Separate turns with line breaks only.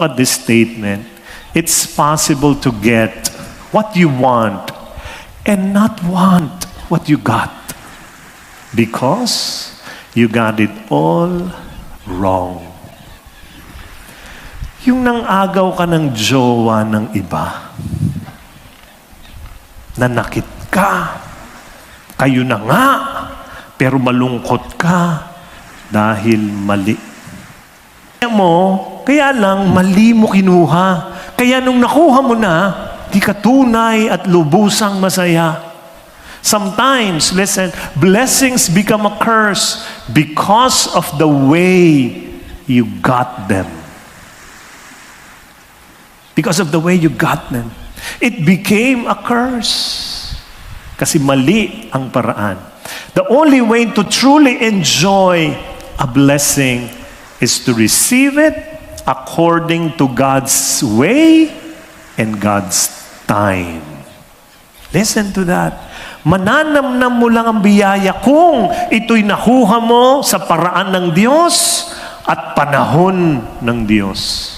at this statement, it's possible to get what you want and not want what you got because you got it all wrong. Yung nang agaw ka ng jowa ng iba, nanakit ka, kayo na nga, pero malungkot ka dahil mali kaya mo, kaya lang mali mo kinuha. Kaya nung nakuha mo na, di ka tunay at lubusang masaya. Sometimes, listen, blessings become a curse because of the way you got them. Because of the way you got them. It became a curse. Kasi mali ang paraan. The only way to truly enjoy a blessing is to receive it according to God's way and God's time. Listen to that. Mananamnam mo lang ang biyaya kung ito'y nakuha mo sa paraan ng Diyos at panahon ng Diyos.